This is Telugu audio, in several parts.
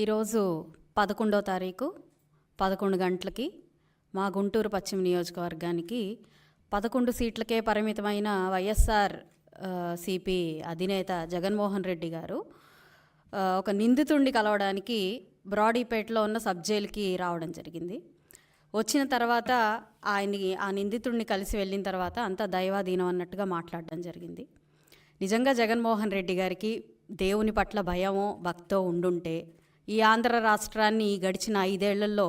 ఈరోజు పదకొండో తారీఖు పదకొండు గంటలకి మా గుంటూరు పశ్చిమ నియోజకవర్గానికి పదకొండు సీట్లకే పరిమితమైన వైఎస్ఆర్ సిపి అధినేత జగన్మోహన్ రెడ్డి గారు ఒక నిందితుడిని కలవడానికి బ్రాడీపేటలో ఉన్న సబ్ జైలుకి రావడం జరిగింది. వచ్చిన తర్వాత ఆయన్ని ఆ నిందితుడిని కలిసి వెళ్ళిన తర్వాత అంతా దైవాధీనం అన్నట్టుగా మాట్లాడడం జరిగింది. నిజంగా జగన్మోహన్ రెడ్డి గారికి దేవుని పట్ల భయమో భక్తో ఉండుంటే ఈ ఆంధ్ర రాష్ట్రాన్ని గడిచిన ఐదేళ్ళలో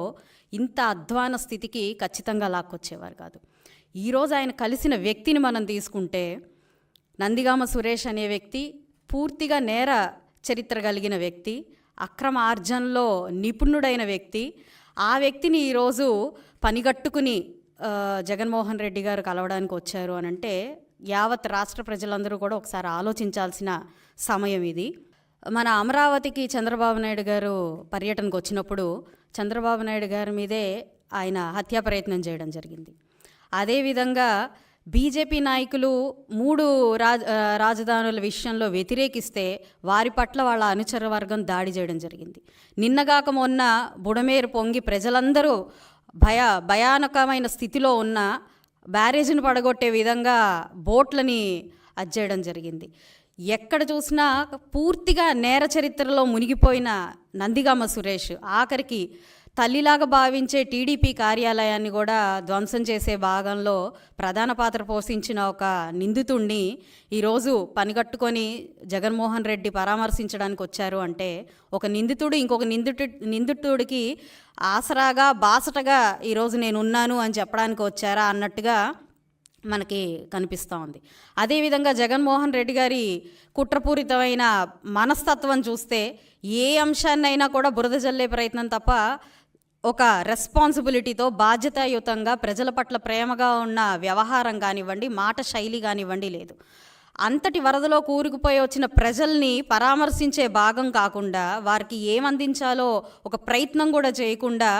ఇంత అధ్వాన స్థితికి ఖచ్చితంగా లాక్కొచ్చేవారు కాదు. ఈరోజు ఆయన కలిసిన వ్యక్తిని మనం తీసుకుంటే నందిగామ సురేష్ అనే వ్యక్తి పూర్తిగా నేర చరిత్ర కలిగిన వ్యక్తి అక్రమ ఆర్జనలో నిపుణుడైన వ్యక్తి ఆ వ్యక్తిని ఈరోజు పనిగట్టుకుని జగన్మోహన్ రెడ్డి గారు కలవడానికి వచ్చారు అని అంటే యావత్ రాష్ట్ర ప్రజలందరూ కూడా ఒకసారి ఆలోచించాల్సిన సమయం ఇది. మన అమరావతికి చంద్రబాబు నాయుడు గారు పర్యటనకు వచ్చినప్పుడు చంద్రబాబు నాయుడు గారి మీదే ఆయన హత్యా ప్రయత్నం చేయడం జరిగింది. అదేవిధంగా బీజేపీ నాయకులు మూడు రాజ రాజధానుల విషయంలో వ్యతిరేకిస్తే వారి పట్ల వాళ్ళ అనుచర వర్గం దాడి చేయడం జరిగింది. నిన్నగాక మొన్న బుడమేరు పొంగి ప్రజలందరూ భయ భయానకమైన స్థితిలో ఉన్న బ్యారేజీని పడగొట్టే విధంగా బోట్లని అజ్జేయడం జరిగింది. ఎక్కడ చూసినా పూర్తిగా నేర చరిత్రలో మునిగిపోయిన నందిగామ సురేష్ ఆఖరికి తల్లిలాగా భావించే టీడీపీ కార్యాలయాన్ని కూడా ధ్వంసం చేసే భాగంలో ప్రధాన పాత్ర పోషించిన ఒక నిందితుణ్ణి ఈరోజు పనిగట్టుకొని జగన్మోహన్ రెడ్డి పరామర్శించడానికి వచ్చారు అంటే ఒక నిందితుడు ఇంకొక నిందితు నిందితుడికి ఆసరాగా బాసటగా ఈరోజు నేను ఉన్నాను అని చెప్పడానికి వచ్చారా అన్నట్టుగా మనకి కనిపిస్తూ ఉంది. అదేవిధంగా జగన్మోహన్ రెడ్డి గారి కుట్రపూరితమైన మనస్తత్వం చూస్తే ఏ అంశాన్నైనా కూడా బురద జల్లే ప్రయత్నం తప్ప ఒక రెస్పాన్సిబిలిటీతో బాధ్యతాయుతంగా ప్రజల పట్ల ప్రేమగా ఉన్న వ్యవహారం కానివ్వండి మాట శైలి కానివ్వండి లేదు. అంతటి వరదలో కూరుకుపోయి వచ్చిన ప్రజల్ని పరామర్శించే భాగం కాకుండా వారికి ఏమందించాలో ఒక ప్రయత్నం కూడా చేయకుండా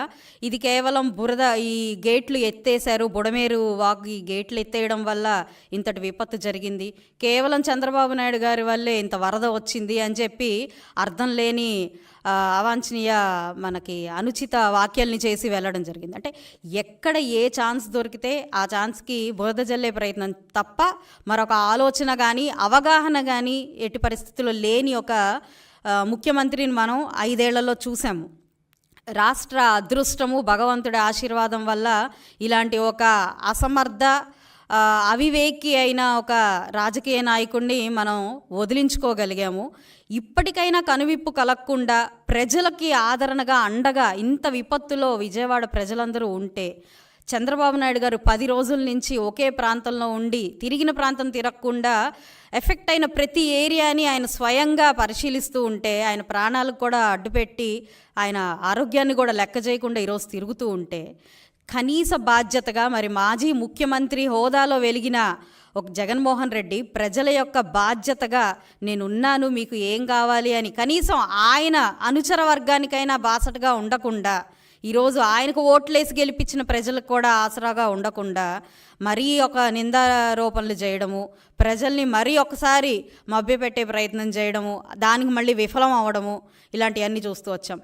ఇది కేవలం బురద ఈ గేట్లు ఎత్తేసారు బుడమేరు వాకు ఈ గేట్లు ఎత్తేయడం వల్ల ఇంతటి విపత్తు జరిగింది. కేవలం చంద్రబాబు నాయుడు గారి వల్లే ఇంత వరద వచ్చింది అని చెప్పి అర్థం లేని అవాంఛనీయ మనకి అనుచిత వాక్యాల్ని చేసి వెళ్ళడం జరిగింది. అంటే ఎక్కడ ఏ ఛాన్స్ దొరికితే ఆ ఛాన్స్కి బురద జల్లే ప్రయత్నం తప్ప మరొక ఆలోచన కానీ అవగాహన కానీ ఎట్టి పరిస్థితుల్లో లేని ఒక ముఖ్యమంత్రిని మనం ఐదేళ్ళలో చూసాము. రాష్ట్ర అదృష్టము భగవంతుడి ఆశీర్వాదం వల్ల ఇలాంటి ఒక అసమర్థ అవివేకి అయిన ఒక రాజకీయ నాయకుడిని మనం వదిలించుకోగలిగాము. ఇప్పటికైనా కనువిప్పు కలగకుండా ప్రజలకి ఆదరణగా అండగా ఇంత విపత్తులో విజయవాడ ప్రజలందరూ ఉంటే చంద్రబాబు నాయుడు గారు పది రోజుల నుంచి ఒకే ప్రాంతంలో ఉండి తిరిగిన ప్రాంతం తిరగకుండా ఎఫెక్ట్ అయిన ప్రతి ఏరియాని ఆయన స్వయంగా పరిశీలిస్తూ ఉంటే ఆయన ప్రాణాలకు కూడా అడ్డుపెట్టి ఆయన ఆరోగ్యాన్ని కూడా లెక్క చేయకుండా ఈరోజు తిరుగుతూ ఉంటే కనీస బాధ్యతగా మరి మాజీ ముఖ్యమంత్రి హోదాలో వెలిగిన ఒక జగన్మోహన్ రెడ్డి ప్రజల యొక్క బాధ్యతగా నేనున్నాను మీకు ఏం కావాలి అని కనీసం ఆయన అనుచర వర్గానికైనా బాసటగా ఉండకుండా ఈరోజు ఆయనకు ఓట్లేసి గెలిపించిన ప్రజలకు కూడా ఆసరాగా ఉండకుండా మరీ ఒక నిందారోపణలు చేయడము ప్రజల్ని మరీ ఒకసారి మభ్యపెట్టే ప్రయత్నం చేయడము దానికి మళ్ళీ విఫలం అవ్వడము ఇలాంటివన్నీ చూస్తూ వచ్చాం.